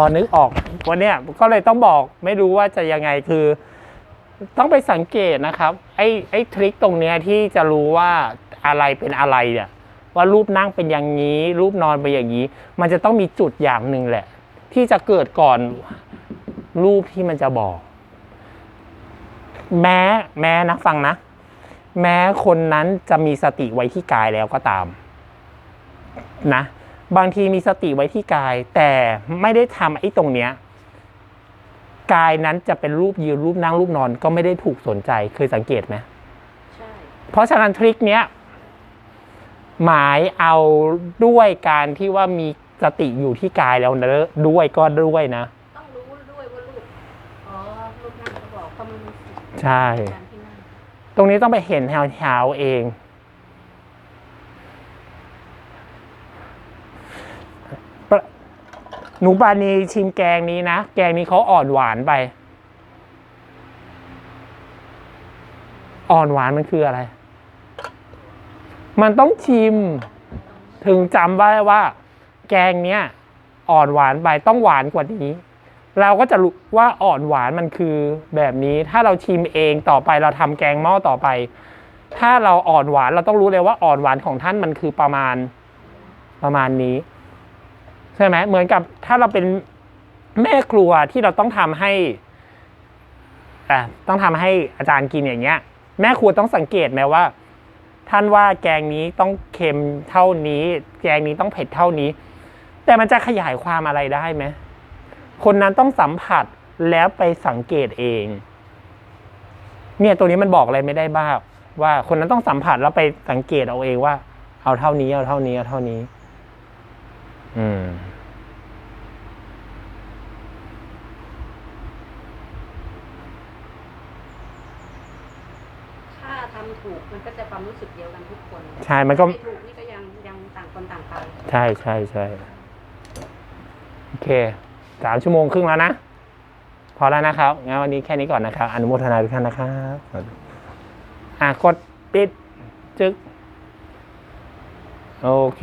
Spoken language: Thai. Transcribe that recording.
พอนึกออกวันเนี้ยก็เลยต้องบอกไม่รู้ว่าจะยังไงคือ ต้องไปสังเกตนะครับ ไอ้ไอ้ทริคตรงเนี้ยที่จะรู้ว่าอะไรเป็นอะไรเนี่ยว่ารูปนั่งเป็นอย่างนี้ รูปนอนเป็นอย่างนี้ มันจะต้องมีจุดอย่างหนึ่งแหละ ที่จะเกิดก่อนรูปที่มันจะบอก แม้แม้นะฟังนะ แม้คนนั้นจะมีสติไว้ที่กายแล้วก็ตาม นะ บางทีมีสติไว้ที่กาย แต่ไม่ได้ทำไอ้ตรงเนี้ยกายนั้นจะเป็นรูปยืนรูปนั่งรูปนอนก็ไม่ได้ถูกสนใจเคยสังเกตไหมใช่เพราะฉะนั้นทริคเนี้ยหมายเอาด้วยการที่ว่ามีสติอยู่ที่กายแล้วนะด้วยก็ด้วยนะ ต้องรู้ด้วยว่าลูกอ๋อลูกนั่งเขาบอกเขามันมีสิทธิ์ใช่ การที่นั่ง ตรงนี้ต้องไปเห็นแถวเท้าเองปะ หนูปานีชิมแกงนี้นะ แกงนี้เขาอ่อนหวานไป อ่อนหวานมันคืออะไร มันต้องชิม ถึงจำได้ว่า แกงเนี้ยอ่อนหวานไปต้องหวานกว่านี้ เราก็จะรู้ว่าอ่อนหวานมันคือแบบนี้ ถ้าเราชิมเองต่อไปเราทำแกงหม้อต่อไป ถ้าเราอ่อนหวานเราต้องรู้เลยว่าอ่อนหวานของท่านมันคือประมาณประมาณนี้ ใช่ไหมเหมือนกับถ้าเราเป็นแม่ครัวที่เราต้องทำให้อะต้องทำให้อาจารย์กินอย่างเงี้ย แม่ครัวต้องสังเกตไหมว่า ท่านว่าแกงนี้ต้องเค็มเท่านี้ แกงนี้ต้องเผ็ดเท่านี้ แต่มันจะขยายความอะไรได้ไหมคนนั้นต้องสัมผัสแล้วไปสังเกตเอง เนี่ยตัวนี้มันบอกอะไรไม่ได้บ้างว่าคนนั้นต้องสัมผัสแล้วไปสังเกตเอาเองว่า เอาเท่านี้เอาเท่านี้เอาเท่านี้ อืม ถ้าทำถูกมันก็จะความรู้สึกเดียวกันทุกคนใช่มันก็ ไม่ถูกนี่ก็ยังยังต่างคนต่างไปใช่ใช่ใช่โอเคสามชั่วโมงครึ่งแล้วนะ พอแล้วนะครับงั้นวันนี้แค่นี้ก่อนนะครับ อนุโมทนาทุกท่านนะครับอะกดปิด จึก โอเค